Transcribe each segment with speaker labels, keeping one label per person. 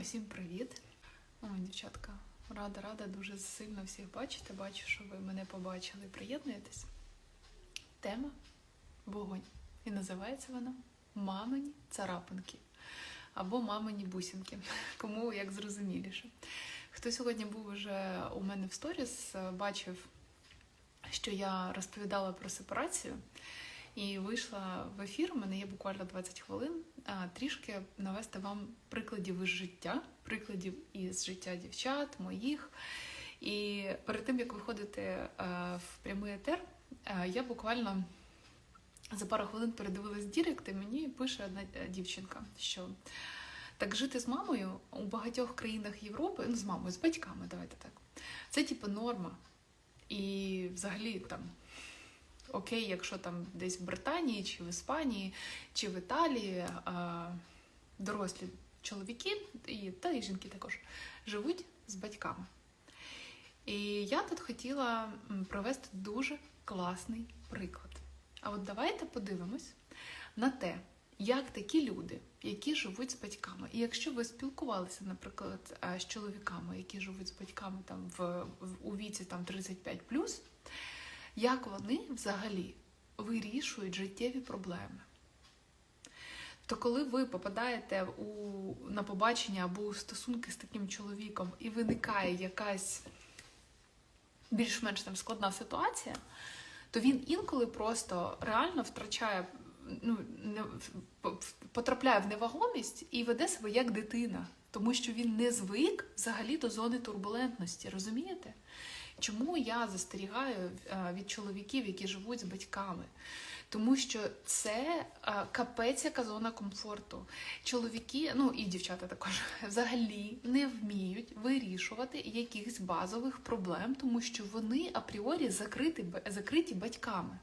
Speaker 1: Усім привіт! Ой, дівчатка, рада, рада дуже сильно всіх бачити. Бачу, що ви мене побачили. Приєднуєтесь. Тема вогонь. І називається вона Мамині царапинки або мамині бусинки. Кому як зрозуміліше. Хто сьогодні був уже у мене в сторіс, бачив, що я розповідала про сепарацію. І вийшла в ефір. У мене є буквально 20 хвилин. Трішки навести вам прикладів із життя, прикладів із життя дівчат, моїх. І перед тим як виходити а, в прямий етер, а, я буквально за пару хвилин передивилась Дірект, і мені пише одна е, дівчинка, що так жити з мамою у багатьох країнах Європи, ну з мамою, з батьками, давайте так. Це типу норма. І взагалі там окей, якщо там десь в Британії, чи в Іспанії, чи в Італії а, дорослі чоловіки, і, та і жінки також живуть з батьками. І я тут хотіла провести дуже класний приклад. А от давайте подивимось на те, як такі люди, які живуть з батьками, і якщо ви спілкувалися, наприклад, е, з чоловіками, які живуть з батьками там в, в у віці там 35 як вони взагалі вирішують життєві проблеми. То коли ви попадаєте у, на побачення або у стосунки з таким чоловіком, і виникає якась більш-менш там складна ситуація, то він інколи просто реально втрачає, ну, не, потрапляє в невагомість і веде себе як дитина, тому що він не звик взагалі до зони турбулентності, розумієте? Чому я застерігаю е, від чоловіків, які живуть з батьками? Тому що це е, капець яка зона комфорту. Чоловіки, ну і дівчата також взагалі не вміють вирішувати якихось базових проблем, тому що вони апріорі закриті, закриті батьками.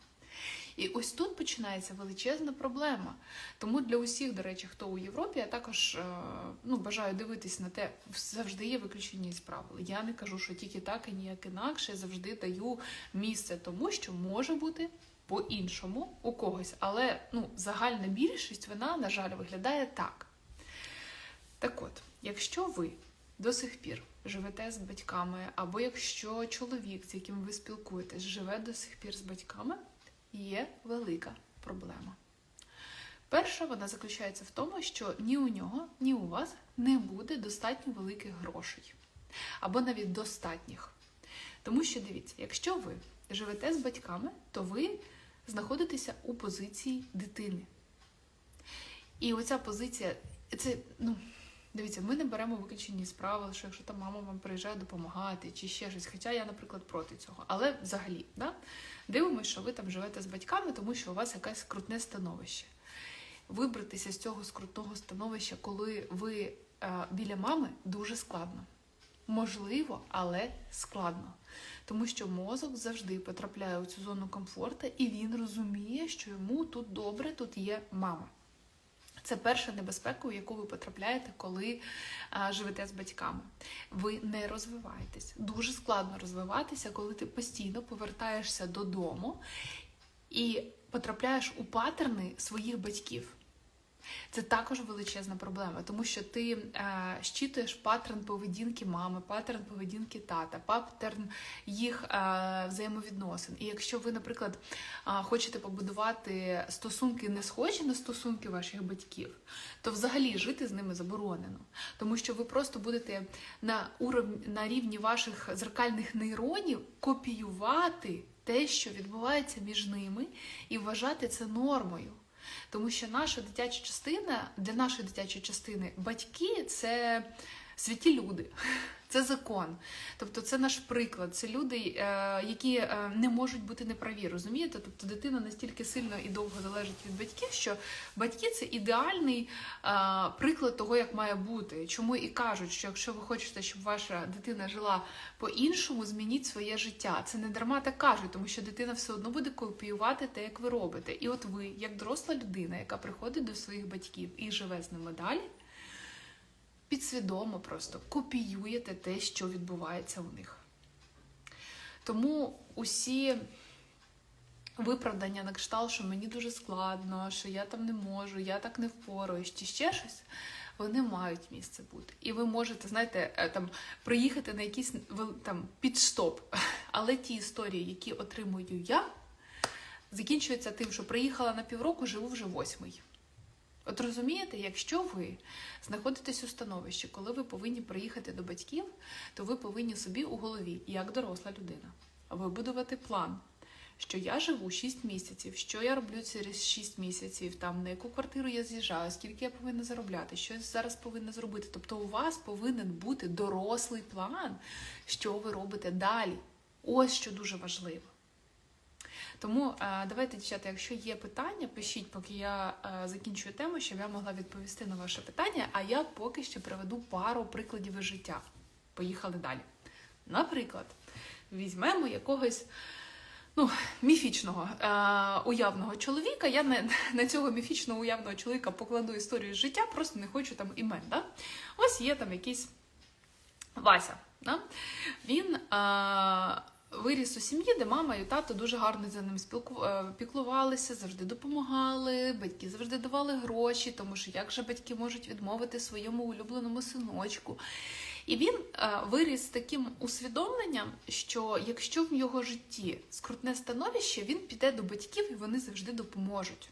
Speaker 1: І ось тут починається величезна проблема. Тому для усіх, до речі, хто у Європі, я також е, ну, бажаю дивитись на те, завжди є виключення із правил. Я не кажу, що тільки так і ніяк інакше. Я завжди даю місце тому, що може бути по-іншому у когось. Але ну, загальна більшість вона, на жаль, виглядає так. Так от, якщо ви до сих пір живете з батьками, або якщо чоловік, з яким ви спілкуєтесь, живе до сих пір з батьками є велика проблема. Перша вона заключається в тому, що ні у нього, ні у вас не буде достатньо великих грошей. Або навіть достатніх. Тому що дивіться, якщо ви живете з батьками, то ви знаходитеся у позиції дитини. І оця позиція, це, ну, дивіться, ми не беремо виключені з правил, що якщо там мама вам приїжджає допомагати чи ще щось. Хоча я, наприклад, проти цього. Але взагалі, да? дивимося, що ви там живете з батьками, тому що у вас якесь скрутне становище. Вибратися з цього скрутного становища, коли ви е, біля мами, дуже складно. Можливо, але складно. Тому що мозок завжди потрапляє у цю зону комфорту, і він розуміє, що йому тут добре, тут є мама. Це перша небезпека, у яку ви потрапляєте, коли а, живете з батьками. Ви не розвиваєтесь. Дуже складно розвиватися, коли ти постійно повертаєшся додому і потрапляєш у патерни своїх батьків. Це також величезна проблема, тому що ти е, щитуєш паттерн поведінки мами, паттерн поведінки тата, паттерн їх е, взаємовідносин. І якщо ви, наприклад, е, хочете побудувати стосунки не схожі на стосунки ваших батьків, то взагалі жити з ними заборонено, тому що ви просто будете на уровні на рівні ваших зеркальних нейронів копіювати те, що відбувається між ними, і вважати це нормою. Тому що наша дитяча частина для нашої дитячої частини батьки це святі люди, це закон. Тобто це наш приклад, це люди, е, які е, не можуть бути неправі, розумієте? Тобто дитина настільки сильно і довго залежить від батьків, що батьки це ідеальний е, приклад того, як має бути. Чому і кажуть, що якщо ви хочете, щоб ваша дитина жила по-іншому, змініть своє життя. Це не дарма так кажуть, тому що дитина все одно буде копіювати те, як ви робите. І от ви, як доросла людина, яка приходить до своїх батьків і живе з ними далі підсвідомо просто копіюєте те, що відбувається у них. Тому усі виправдання на кшталт, що мені дуже складно, що я там не можу, я так не впораюсь, чи ще щось, вони мають місце бути. І ви можете, знаєте, е, там приїхати на якийсь там підстоп. Але ті історії, які отримую я, закінчуються тим, що приїхала на півроку, живу вже восьмий. От розумієте, якщо ви знаходитесь у становищі, коли ви повинні приїхати до батьків, то ви повинні собі у голові, як доросла людина, вибудувати план, що я живу 6 місяців, що я роблю через 6 місяців, там на яку квартиру я з'їжджаю, скільки я повинна заробляти, що я зараз повинна зробити. Тобто у вас повинен бути дорослий план, що ви робите далі. Ось що дуже важливо. Тому е, давайте, дівчата, якщо є питання, пишіть, поки я е, закінчую тему, щоб я могла відповісти на ваше питання. А я поки що приведу пару прикладів із життя. Поїхали далі. Наприклад, візьмемо якогось ну, міфічного е, уявного чоловіка. Я не, на цього міфічного уявного чоловіка покладу історію з життя, просто не хочу там імен. Да? Ось є там якийсь Вася. Да? Він е, виріс у сім'ї, де мама і тато дуже гарно за ним е, піклувалися, завжди допомагали, батьки завжди давали гроші, тому що як же батьки можуть відмовити своєму улюбленому синочку. І він е, виріс з таким усвідомленням, що якщо в його житті скрутне становище, він піде до батьків і вони завжди допоможуть.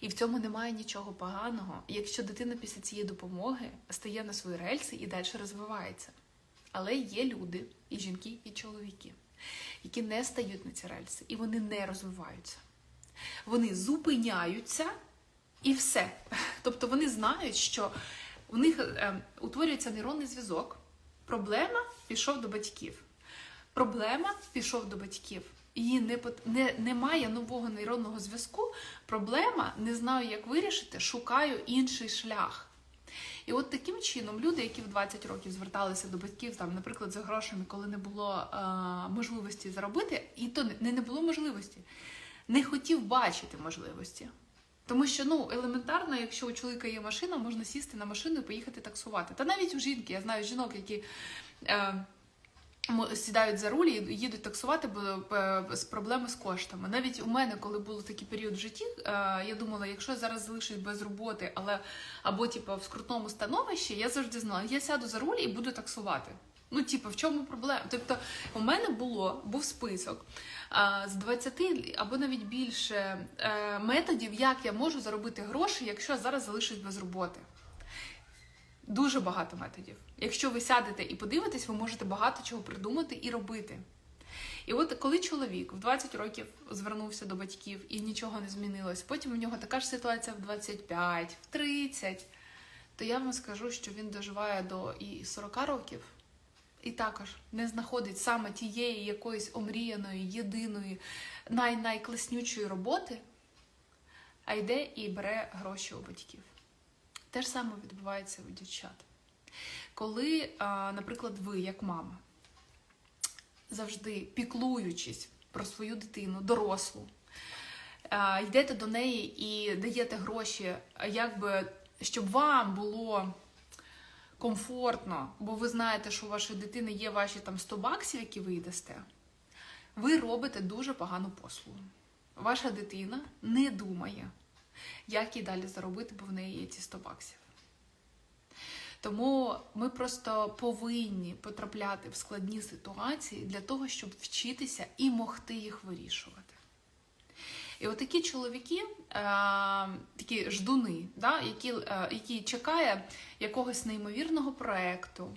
Speaker 1: І в цьому немає нічого поганого, якщо дитина після цієї допомоги стає на свої рельси і далі розвивається. Але є люди, і жінки, і чоловіки, які не стають на ці рельси, і вони не розвиваються. Вони зупиняються і все. Тобто вони знають, що у них е, утворюється нейронний зв'язок. Проблема пішов до батьків. Проблема пішов до батьків. Її не, не, немає нового нейронного зв'язку. Проблема не знаю, як вирішити, шукаю інший шлях. І от таким чином люди, які в 20 років зверталися до батьків, там, наприклад, за грошами, коли не було е, можливості заробити, і то не, не було можливості, не хотів бачити можливості. Тому що ну елементарно, якщо у чоловіка є машина, можна сісти на машину і поїхати таксувати. Та навіть у жінки, я знаю жінок, які е, сідають за руль і їдуть таксувати, бо з проблеми з коштами. Навіть у мене, коли був такий період в житті, е, я думала, якщо я зараз залишусь без роботи, але або типу, в скрутному становищі, я завжди знала, я сяду за руль і буду таксувати. Ну, типу, в чому проблема? Тобто, у мене було був список а, з 20 або навіть більше е, методів, як я можу заробити гроші, якщо я зараз залишусь без роботи. Дуже багато методів. Якщо ви сядете і подивитесь, ви можете багато чого придумати і робити. І от коли чоловік в 20 років звернувся до батьків і нічого не змінилось, потім у нього така ж ситуація в 25, в 30, то я вам скажу, що він доживає до і 40 років, і також не знаходить саме тієї якоїсь омріяної, єдиної, най-найкласнючої роботи, а йде і бере гроші у батьків. Те ж саме відбувається у дівчат. Коли, наприклад, ви, як мама, завжди піклуючись про свою дитину, дорослу, йдете до неї і даєте гроші, якби, щоб вам було комфортно, бо ви знаєте, що у вашої дитини є ваші там 100 баксів, які ви їй дасте, ви робите дуже погану послугу. Ваша дитина не думає, як їй далі заробити, бо в неї є ці 100 баксів. Тому ми просто повинні потрапляти в складні ситуації для того, щоб вчитися і могти їх вирішувати. І от такі чоловіки, е, такі ждуни, да, які, е, які чекає якогось неймовірного проекту,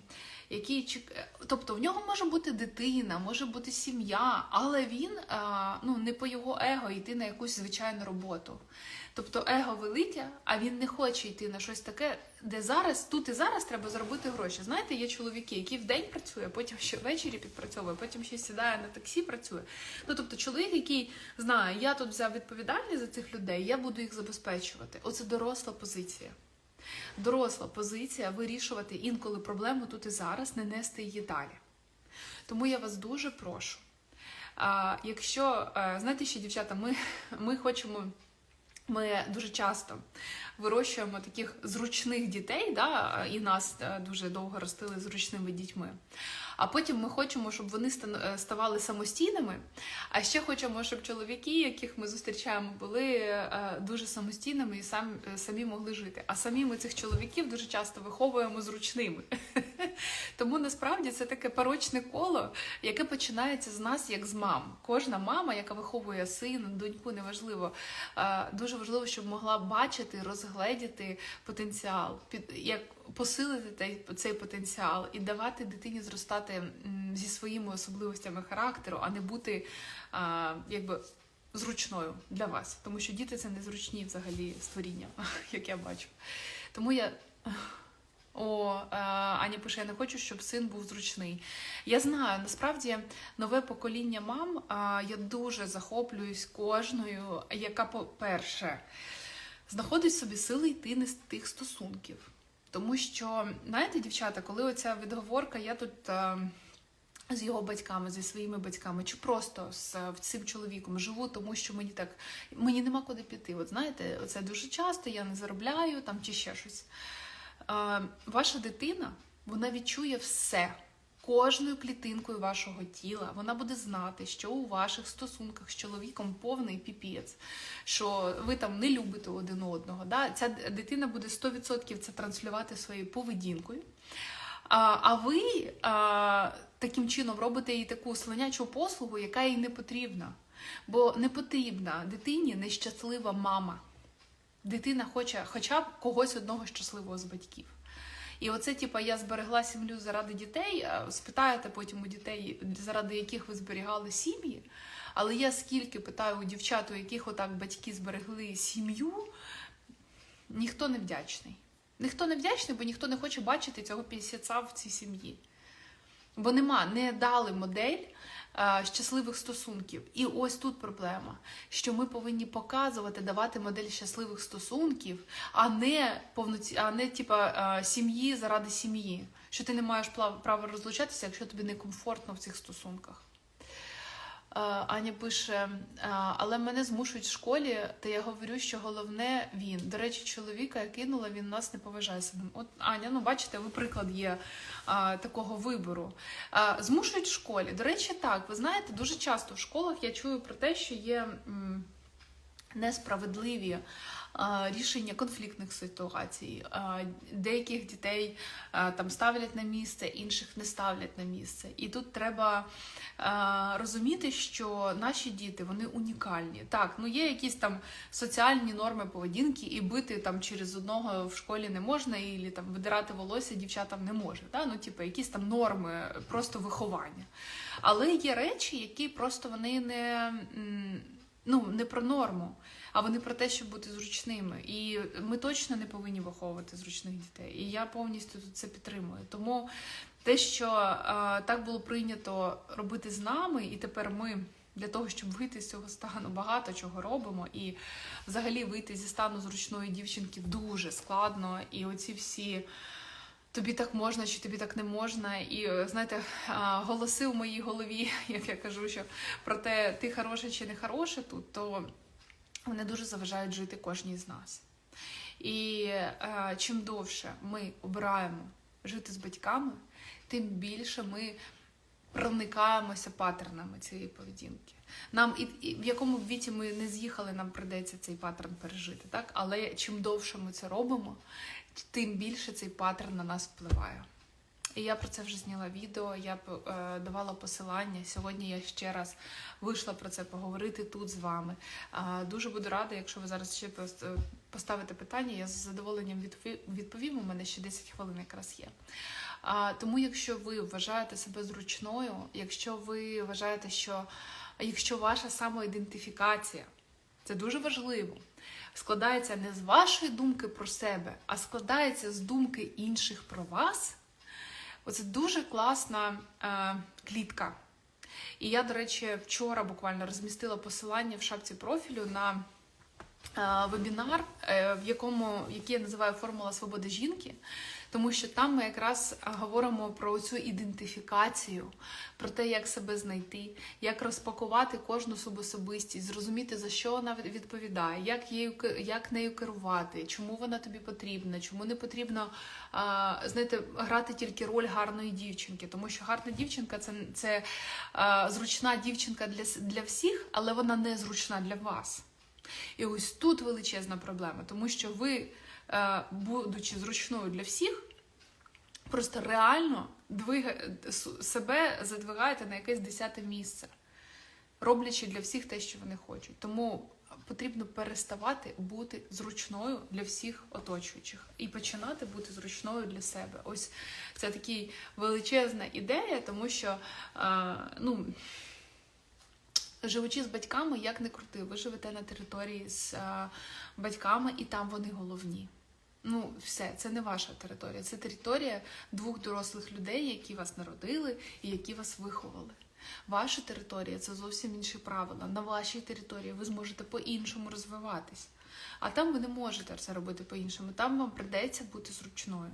Speaker 1: який чек... тобто в нього може бути дитина, може бути сім'я, але він е, ну, не по його его йти на якусь звичайну роботу. Тобто его велике, а він не хоче йти на щось таке, де зараз, тут і зараз треба заробити гроші. Знаєте, є чоловіки, які вдень працює, потім ще ввечері підпрацьовує, потім ще сідає на таксі, працює. Ну тобто, чоловік, який знає, я тут взяв відповідальність за цих людей, я буду їх забезпечувати. Оце доросла позиція. Доросла позиція вирішувати інколи проблему тут і зараз, не нести її далі. Тому я вас дуже прошу. Якщо, знаєте, ще, дівчата, ми, ми хочемо Ми дуже часто вирощуємо таких зручних дітей, да, і нас е, дуже довго ростили зручними дітьми. А потім ми хочемо, щоб вони е, ставали самостійними. А ще хочемо, щоб чоловіки, яких ми зустрічаємо, були е, дуже самостійними і сам, е, самі могли жити. А самі ми цих чоловіків дуже часто виховуємо зручними. Тому насправді це таке порочне коло, яке починається з нас як з мам. Кожна мама, яка виховує сина, доньку, неважливо, дуже важливо, щоб могла бачити, розгледіти потенціал, як посилити цей потенціал і давати дитині зростати зі своїми особливостями характеру, а не бути якби. Зручною для вас, тому що діти це незручні взагалі створіння, як я бачу. Тому я о, е, Аня пише: я не хочу, щоб син був зручний. Я знаю, насправді нове покоління мам. Я дуже захоплююсь кожною, яка, по-перше, знаходить собі сили йти не з тих стосунків. Тому що, знаєте, дівчата, коли оця відговорка, я тут. е, з його батьками, зі своїми батьками, чи просто з е, цим чоловіком живу, тому що мені так мені нема куди піти. От знаєте, це дуже часто, я не заробляю там чи ще щось. Е, ваша дитина вона відчує все. Кожною клітинкою вашого тіла вона буде знати, що у ваших стосунках з чоловіком повний піпець, що ви там не любите один одного. Да? Ця дитина буде 100% це транслювати своєю поведінкою. А, а ви а, таким чином робите їй таку слонячу послугу, яка їй не потрібна. Бо не потрібна дитині нещаслива мама. Дитина хоче хоча б когось одного щасливого з батьків. І оце, типа, я зберегла сім'ю заради дітей. Спитаєте потім у дітей, заради яких ви зберігали сім'ї. Але я скільки питаю у дівчат, у яких отак батьки зберегли сім'ю, ніхто не вдячний. Ніхто не вдячний, бо ніхто не хоче бачити цього пісяця в цій сім'ї. Бо нема, не дали модель щасливих стосунків. І ось тут проблема, що ми повинні показувати, давати модель щасливих стосунків, а не повноці, а не типа сім'ї заради сім'ї. Що ти не маєш права розлучатися, якщо тобі некомфортно в цих стосунках. Аня пише, але мене змушують в школі, та я говорю, що головне він. До речі, чоловіка я кинула, він нас не поважає себе. От Аня, ну бачите, ви приклад є а, такого вибору. А, змушують в школі. До речі, так, ви знаєте, дуже часто в школах я чую про те, що є. м, Несправедливі рішення конфліктних ситуацій. Деяких дітей там ставлять на місце, інших не ставлять на місце. І тут треба розуміти, що наші діти вони унікальні. Так, ну є якісь там соціальні норми поведінки, і бити там через одного в школі не можна, і там видирати волосся дівчатам не може. Да? Ну, типу, якісь там норми просто виховання. Але є речі, які просто вони не. Ну, не про норму, а вони про те, щоб бути зручними. І ми точно не повинні виховувати зручних дітей. І я повністю це підтримую. Тому те, що е, так було прийнято робити з нами, і тепер ми для того, щоб вийти з цього стану, багато чого робимо. І взагалі вийти зі стану зручної дівчинки дуже складно. І оці всі. Тобі так можна, чи тобі так не можна, і е, знаєте, голоси у моїй голові, як я кажу, що про те, ти хороша чи не хороша тут, то вони дуже заважають жити кожній з нас. І е, чим довше ми обираємо жити з батьками, тим більше ми проникаємося паттернами цієї поведінки. Нам і, і в якому б віці ми не з'їхали, нам прийдеться цей паттерн пережити. Так? Але чим довше ми це робимо, тим більше цей паттерн на нас впливає. І я про це вже зняла відео, я е, давала посилання. Сьогодні я ще раз вийшла про це поговорити тут з вами. Е, дуже буду рада, якщо ви зараз ще поставите питання, я з задоволенням відповім. У мене ще 10 хвилин якраз є. А, тому, якщо ви вважаєте себе зручною, якщо ви вважаєте, що якщо ваша самоідентифікація, це дуже важливо, складається не з вашої думки про себе, а складається з думки інших про вас. Оце дуже класна е, клітка. І я, до речі, вчора буквально розмістила посилання в шапці профілю на е, вебінар, е, в якому який я називаю Формула свободи жінки. Тому що там ми якраз говоримо про цю ідентифікацію, про те, як себе знайти, як розпакувати кожну особистість, зрозуміти, за що вона відповідає, як, її, як нею керувати, чому вона тобі потрібна, чому не потрібно знаєте, грати тільки роль гарної дівчинки. Тому що гарна дівчинка це, це зручна дівчинка для, для всіх, але вона не зручна для вас. І ось тут величезна проблема, тому що ви, будучи зручною для всіх, просто реально двига... себе задвигаєте на якесь десяте місце, роблячи для всіх те, що вони хочуть. Тому потрібно переставати бути зручною для всіх оточуючих і починати бути зручною для себе. Ось це така величезна ідея, тому що е, ну. Живучи з батьками, як не крути, ви живете на території з е, батьками, і там вони головні. Ну, все, це не ваша територія, це територія двох дорослих людей, які вас народили і які вас виховали. Ваша територія це зовсім інші правила. На вашій території ви зможете по-іншому розвиватись. А там ви не можете це робити по-іншому. Там вам придеться бути зручною,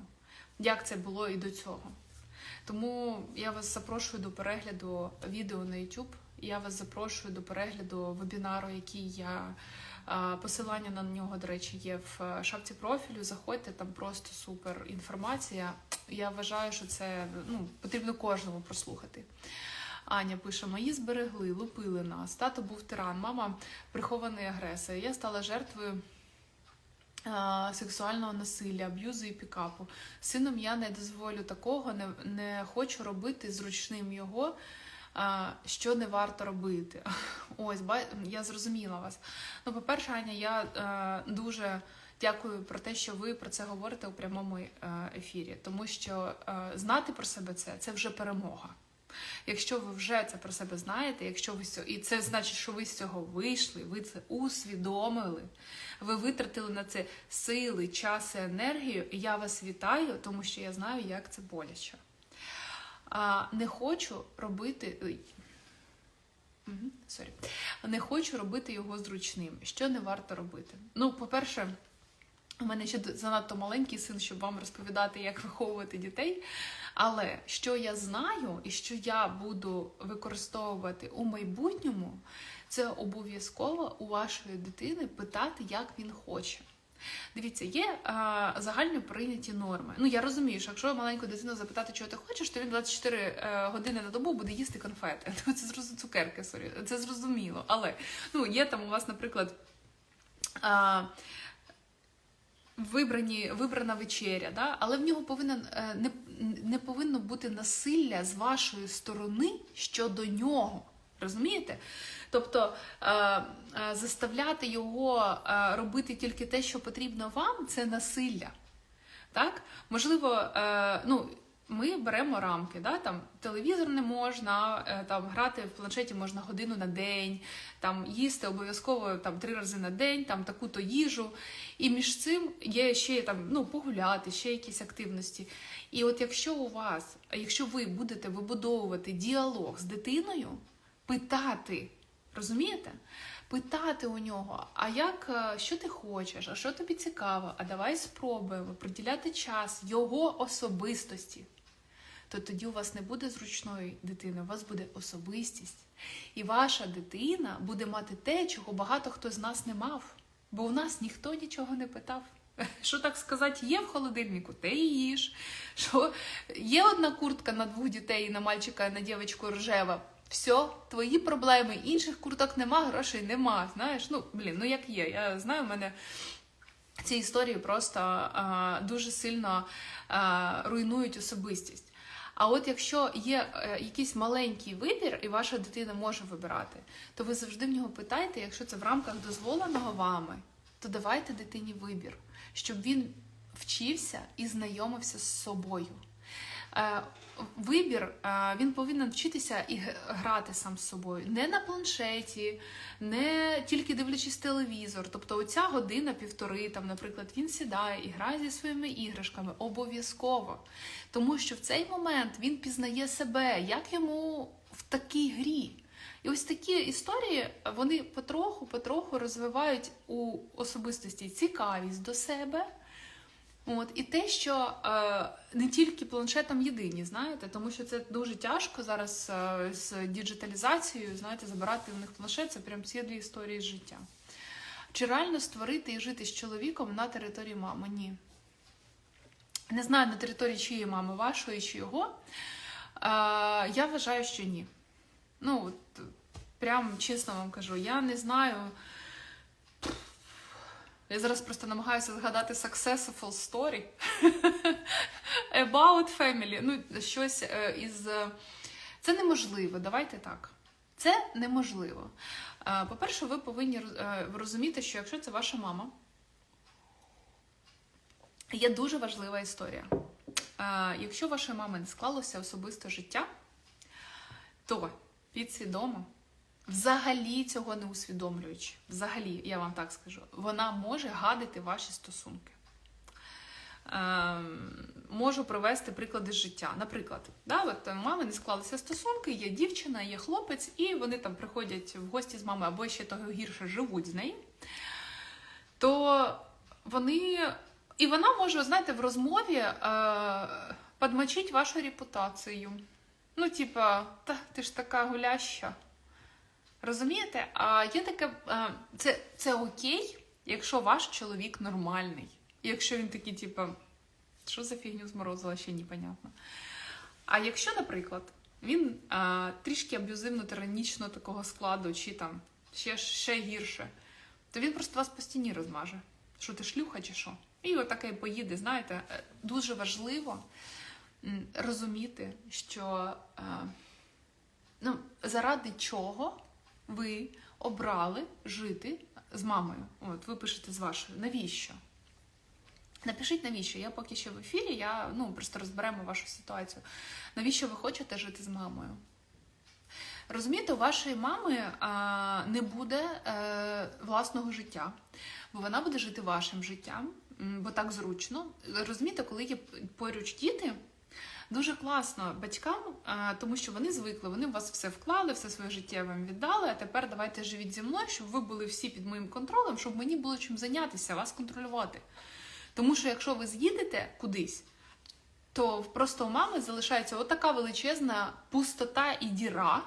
Speaker 1: як це було і до цього. Тому я вас запрошую до перегляду відео на YouTube. Я вас запрошую до перегляду вебінару, який я посилання на нього, до речі, є в е, шапці профілю. Заходьте, там просто супер інформація. Я вважаю, що це ну, потрібно кожному прослухати. Аня пише: мої зберегли, лупили нас. Тато був тиран, мама прихований агресор. Я стала жертвою сексуального насилля, аб'юзу і пікапу. Сином я не дозволю такого, не, не хочу робити зручним його, що не варто робити. Ось, я зрозуміла вас. Ну, по-перше, Аня, я е, дуже дякую про те, що ви про це говорите у прямому е, ефірі, тому що е, знати про себе це це вже перемога. Якщо ви вже це про себе знаєте, якщо ви і це значить, що ви з цього вийшли, ви це усвідомили, ви витратили на це сили, час і енергію, і я вас вітаю, тому що я знаю, як це боляче. А, не хочу робити. Сорі. Не хочу робити його зручним. Що не варто робити? Ну, по-перше, у мене ще занадто маленький син, щоб вам розповідати, як виховувати дітей. Але що я знаю і що я буду використовувати у майбутньому, це обов'язково у вашої дитини питати, як він хоче. Дивіться, є а, загально прийняті норми. Ну я розумію, що якщо маленьку дитину запитати, чого ти хочеш, то він 24 е, години на добу буде їсти конфети. Це зрозуміло, цукерки, сорі, це зрозуміло. Але ну є там у вас, наприклад. А, Вибрані, вибрана вечеря, да? але в нього повинен, не, не повинно бути насилля з вашої сторони щодо нього. Розумієте? Тобто е, е, заставляти його е, робити тільки те, що потрібно вам, це насилля. Так? Можливо, ну, ми беремо рамки, да? там, телевізор не можна, там, грати в планшеті можна годину на день, там, їсти обов'язково там, три рази на день, там, таку-то їжу. І між цим є ще там, ну, погуляти, ще якісь активності. І от якщо у вас, якщо ви будете вибудовувати діалог з дитиною, питати, розумієте? Питати у нього, а як, е, що ти хочеш, а що тобі цікаво, а давай спробуємо приділяти час його особистості. То тоді у вас не буде зручної дитини, у вас буде особистість. І ваша дитина буде мати те, чого багато хто з нас не мав. Бо у нас ніхто нічого не питав. Що так сказати, є в холодильнику, те і їж. Що є одна куртка на двох дітей, на мальчика, на дівчинку рожева. Все, твої проблеми, інших курток нема, грошей нема. Знаєш, ну блін, ну як є. Я знаю, в мене ці історії просто а, дуже сильно а, руйнують особистість. А от якщо є е, якийсь маленький вибір, і ваша дитина може вибирати, то ви завжди в нього питаєте, якщо це в рамках дозволеного вами, то давайте дитині вибір, щоб він вчився і знайомився з собою. Вибір він повинен вчитися і грати сам з собою, не на планшеті, не тільки дивлячись телевізор. Тобто, оця година, півтори, там, наприклад, він сідає і грає зі своїми іграшками обов'язково. Тому що в цей момент він пізнає себе, як йому в такій грі. І ось такі історії вони потроху-потроху розвивають у особистості цікавість до себе От і те, що е, не тільки планшетом єдині, знаєте, тому що це дуже тяжко зараз е, з діджиталізацією, знаєте, забирати у них планшет, це прям ці дві історії життя. Чи реально створити і жити з чоловіком на території мами? Ні. Не знаю на території чиєї мами, вашої чи його. Е, я вважаю, що ні. Ну, от, прям чесно вам кажу, я не знаю. Я зараз просто намагаюся згадати successful story about family. Ну, щось е, із. е, Це неможливо, давайте так. Це неможливо. Е, По-перше, ви повинні розуміти, що якщо це ваша мама, є дуже важлива історія. Якщо вашої мами не склалося особисте життя, то підсвідомо, взагалі цього не усвідомлюючи, взагалі, я вам так скажу, вона може гадити ваші стосунки. Ем, можу привести приклади з життя. Наприклад, да, от у мами не склалися стосунки, є дівчина, є хлопець, і вони там приходять в гості з мамою, або ще того гірше живуть з нею, то вони. І вона може, знаєте, в розмові е, подмочити вашу репутацію. Ну, типа, та ти ж така гуляща. Розумієте? А є таке, це, це окей, якщо ваш чоловік нормальний. Якщо він такий, типа, що за фігню зморозила, ще непонятно. А якщо, наприклад, він а, трішки аб'юзивно тиранічно такого складу, чи там ще, ще гірше, то він просто вас по стіні розмаже. Що ти шлюха чи що? І отаке поїде, знаєте, Е, дуже важливо розуміти, що е, ну, заради чого ви обрали жити з мамою. От ви пишете з вашою. Навіщо? Напишіть навіщо. Я поки що в ефірі, я ну просто розберемо вашу ситуацію. Навіщо ви хочете жити з мамою? Розумієте, у вашої мами а, не буде е, власного життя, бо вона буде жити вашим життям, бо так зручно. Розумієте, коли є поруч діти, дуже класно батькам, тому що вони звикли, вони в вас все вклали, все своє життя вам віддали. А тепер давайте живіть зі мною, щоб ви були всі під моїм контролем, щоб мені було чим зайнятися, вас контролювати. Тому що якщо ви з'їдете кудись, то просто у мами залишається отака величезна пустота і діра.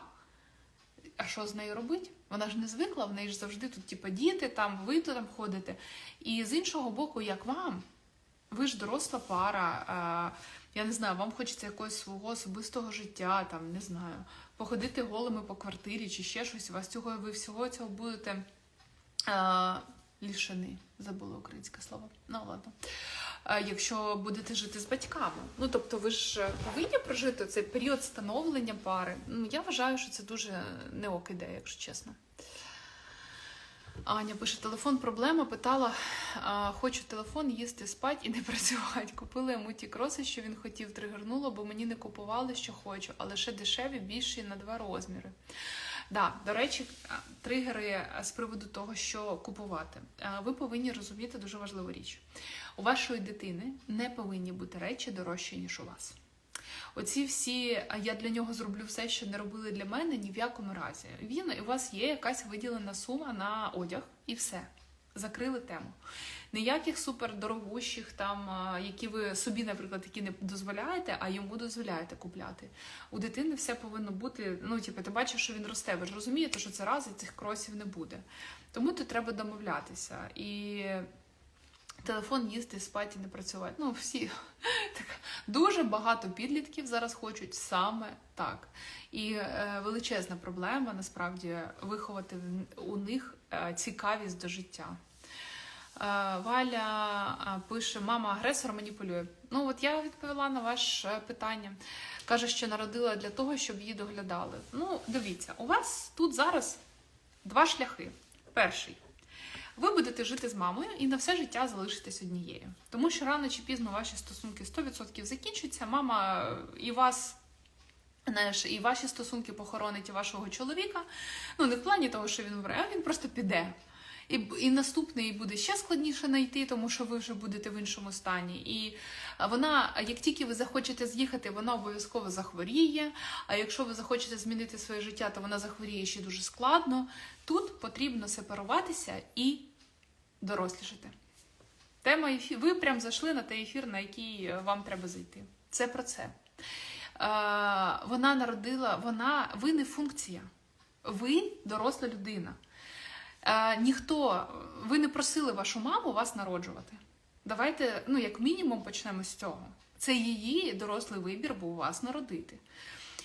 Speaker 1: А що з нею робити? Вона ж не звикла, в неї ж завжди тут, типу, діти, там, ви тут там ходите. І з іншого боку, як вам, ви ж доросла пара, я не знаю, вам хочеться якогось свого особистого життя, там, не знаю, походити голими по квартирі чи ще щось. У вас цього, ви всього цього будете а, лішені. Забула українське слово. Ну ладно. А, якщо будете жити з батьками. Ну тобто, ви ж повинні прожити цей період становлення пари. Ну, я вважаю, що це дуже не ок ідея, якщо чесно. Аня пише: телефон проблема. Питала, а, хочу телефон їсти, спать і не працювати. Купила йому ті кроси, що він хотів, тригернуло, бо мені не купували, що хочу, але ще дешеві, більші на два розміри. Да, до речі, тригери з приводу того, що купувати. Ви повинні розуміти дуже важливу річ. У вашої дитини не повинні бути речі дорожчі, ніж у вас. Оці всі, а я для нього зроблю все, що не робили для мене, ні в якому разі. Він у вас є якась виділена сума на одяг, і все. Закрили тему. Ніяких супердорогущих, там, які ви собі, наприклад, які не дозволяєте, а йому дозволяєте купляти. У дитини все повинно бути. Ну, типу, ти бачиш, що він росте. Ви ж розумієте, що це раз цих кросів не буде. Тому тут треба домовлятися. І телефон їсти, спати, не працювати. Ну, всі так дуже багато підлітків зараз хочуть саме так. І е, величезна проблема насправді виховати у них е, цікавість до життя. Е, Валя е, пише: мама агресор маніпулює. Ну, от я відповіла на ваше питання. Каже, що народила для того, щоб її доглядали. Ну, дивіться, у вас тут зараз два шляхи. Перший. Ви будете жити з мамою і на все життя залишитесь однією. Тому що рано чи пізно ваші стосунки 100% закінчаться. Мама е, і вас. Знаєш, і ваші стосунки похоронить і вашого чоловіка. Ну, не в плані того, що він вмре, а він просто піде. І, і наступний буде ще складніше знайти, тому що ви вже будете в іншому стані. І вона, як тільки ви захочете з'їхати, вона обов'язково захворіє. А якщо ви захочете змінити своє життя, то вона захворіє ще дуже складно. Тут потрібно сепаруватися і дорослішати. Тема ефір. Ви прям зайшли на той ефір, на який е, вам треба зайти. Це про це. Вона народила, вона, ви не функція. Ви доросла людина. Е, ніхто, ви не просили вашу маму вас народжувати. Давайте, ну, як мінімум, почнемо з цього. Це її дорослий вибір був вас народити.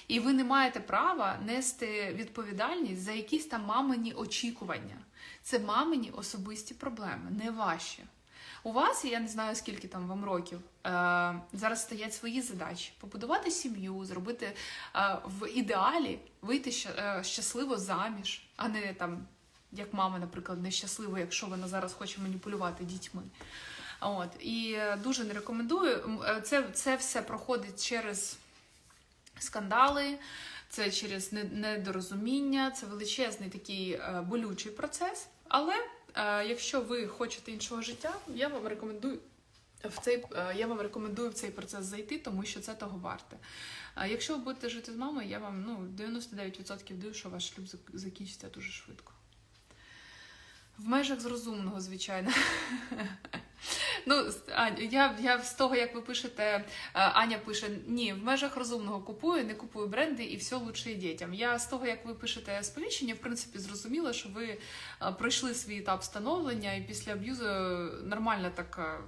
Speaker 1: І ви не маєте права нести відповідальність за якісь там мамині очікування. Це мамині особисті проблеми, не ваші. У вас, я не знаю скільки там вам років, е, зараз стоять свої задачі: побудувати сім'ю, зробити е, в ідеалі вийти щасливо заміж, а не там, як мама, наприклад, нещаслива, якщо вона зараз хоче маніпулювати дітьми. От і е, дуже не рекомендую. Е, Це, це все проходить через скандали, це через недорозуміння, це величезний такий е, болючий процес. Але якщо ви хочете іншого життя, я вам рекомендую. В цей я вам рекомендую в цей процес зайти, тому що це того варте. А якщо ви будете жити з мамою, я вам ну 99% даю, що ваш шлюб зак- закінчиться дуже швидко. В межах з розумного, звичайно. Ну, я, я з того, як ви пишете, е, Аня пише: ні, в межах розумного купую, не купую бренди і все лучше дітям. Я з того, як ви пишете сповіщення, в принципі, зрозуміла, що ви е, пройшли свій етап становлення і після аб'юзу нормально так е,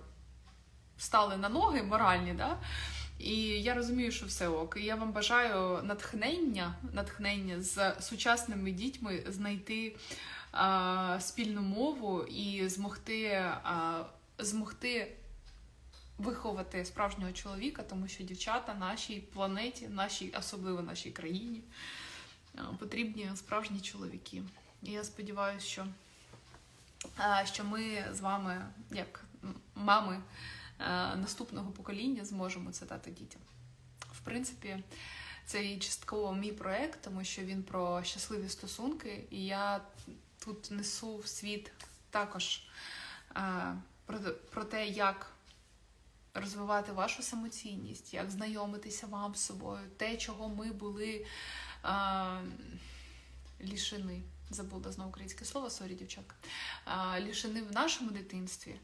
Speaker 1: стали на ноги моральні, да? І я розумію, що все ок. І я вам бажаю натхнення, натхнення з сучасними дітьми знайти спільну мову і змогти, змогти виховати справжнього чоловіка, тому що дівчата нашій планеті, нашій, особливо нашій країні, потрібні справжні чоловіки. І я сподіваюся, що, що ми з вами, як мами наступного покоління, зможемо це дати дітям. В принципі, це і частково мій проект, тому що він про щасливі стосунки, і я тут несу в світ також е, про, те, як розвивати вашу самоцінність, як знайомитися вам з собою, те, чого ми були е, лішини. Забула знову українське слово, сорі, дівчатка. Е, лішини в нашому дитинстві.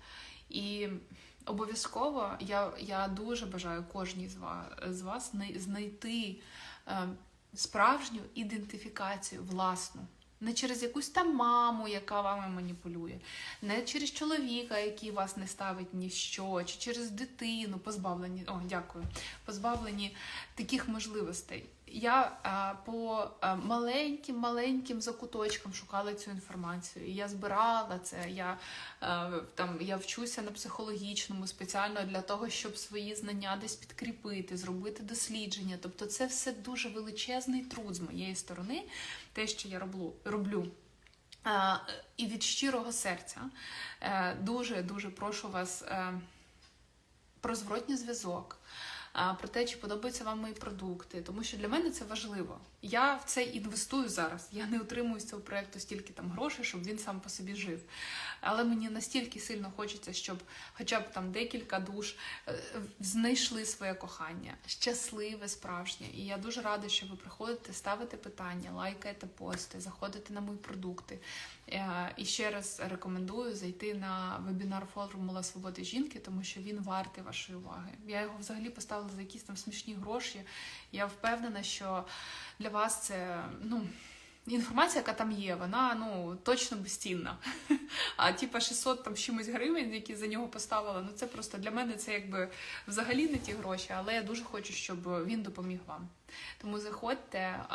Speaker 1: І обов'язково я, я дуже бажаю кожній з вас, з вас знайти справжню ідентифікацію власну. Не через якусь там маму, яка вами маніпулює, не через чоловіка, який вас не ставить ні що, чи через дитину, позбавлені, о, дякую, позбавлені таких можливостей. Я а, по а, маленьким маленьким закуточкам шукала цю інформацію. І я збирала це. Я е, там я вчуся на психологічному спеціально для того, щоб свої знання десь підкріпити, зробити дослідження. Тобто, це все дуже величезний труд з моєї сторони, те, що я роблю. роблю. Е, І від щирого серця е, дуже дуже прошу вас е, про зворотній зв'язок. Про те, чи подобаються вам мої продукти, тому що для мене це важливо. Я в це інвестую зараз. Я не отримую з цього проекту стільки там грошей, щоб він сам по собі жив. Але мені настільки сильно хочеться, щоб хоча б там декілька душ е, знайшли своє кохання, щасливе, справжнє. І я дуже рада, що ви приходите, ставите питання, лайкаєте пости, заходите на мої продукти. Е, І ще раз рекомендую зайти на вебінар Формула свободи жінки, тому що він вартий вашої уваги. Я його взагалі поставила за якісь там смішні гроші. Я впевнена, що для вас це ну. Інформація, яка там є, вона ну точно безцінна. А типа 600 там чимось гривень, які за нього поставила, ну це просто для мене це якби взагалі не ті гроші, але я дуже хочу, щоб він допоміг вам. Тому заходьте,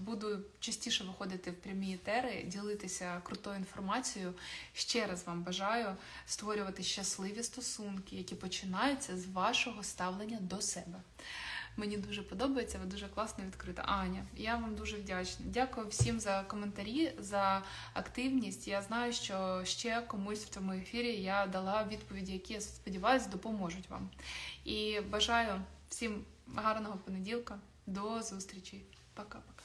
Speaker 1: буду частіше виходити в прямі етери, ділитися крутою інформацією. Ще раз вам бажаю створювати щасливі стосунки, які починаються з вашого ставлення до себе. Мені дуже подобається, ви дуже класно відкрита. Аня, я вам дуже вдячна. Дякую всім за коментарі, за активність. Я знаю, що ще комусь в цьому ефірі я дала відповіді, які я сподіваюся допоможуть вам. І бажаю всім гарного понеділка. До зустрічі. Пока-пока.